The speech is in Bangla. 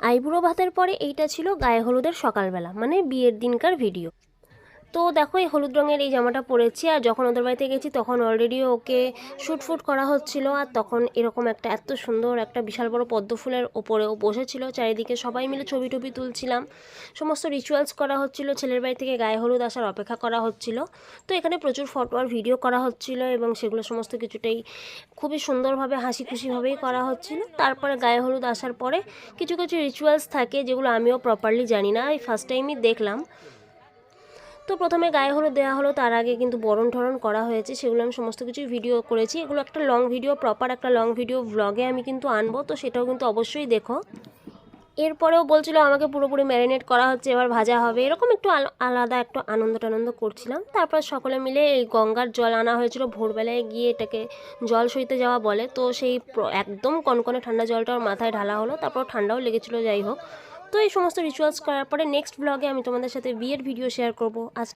আইবুড়ো ভাতের পরে এইটা ছিল গায়ে হলুদের সকালবেলা মানে বিয়ের দিনকার ভিডিও তো দেখো, এই হলুদ রঙের এই জামাটা পরেছি আর যখন ওদের বাড়িতে গেছি তখন অলরেডি ওকে শ্যুট ফুট করা হচ্ছিল আর তখন এরকম একটা এত সুন্দর একটা বিশাল বড় পদ্ম ফুলের ওপরেও বসেছিল। চারিদিকে সবাই মিলে ছবি টবি তুলছিলাম। সমস্ত রিচুয়ালস করা হচ্ছিল। ছেলের বাড়ি থেকে গায়ে হলুদ আসার অপেক্ষা করা হচ্ছিল। তো এখানে প্রচুর ফটো আর ভিডিও করা হচ্ছিল এবং সেগুলো সমস্ত কিছুটাই খুবই সুন্দরভাবে হাসি খুশিভাবেই করা হচ্ছিল। তারপরে গায়ে হলুদ আসার পরে কিছু কিছু রিচুয়ালস থাকে যেগুলো আমিও প্রপারলি জানি না। এই ফার্স্ট টাইমই দেখলাম। তো প্রথমে গায়ে হলুদ দেওয়া হলো, তার আগে কিন্তু বরণ ঠরণ করা হয়েছে, সেগুলো আমি সমস্ত কিছুই ভিডিও করেছি। এগুলো একটা লং ভিডিও প্রপার একটা লং ভিডিও ব্লগে আমি কিন্তু আনব, তো সেটাও কিন্তু অবশ্যই দেখো। এরপরেও বলছিল আমাকে পুরোপুরি ম্যারিনেট করা হচ্ছে, এবার ভাজা হবে। এরকম একটু আল- আলাদা একটু আনন্দ টানন্দ করছিলাম। তারপর সকলে মিলে এই গঙ্গার জল আনা হয়েছিল, ভোরবেলায় গিয়ে এটাকে জল সইতে যাওয়া বলে। তো সেই একদম কনকনে ঠান্ডা জলটা ওর মাথায় ঢালা হলো, তারপর ঠান্ডাও লেগেছিলো, যাই হোক। তো এই সমস্ত রিচুয়ালস করার পরে নেক্সট ব্লগে আমি তোমাদের সাথে বিয়ের ভিডিও শেয়ার করব। আজ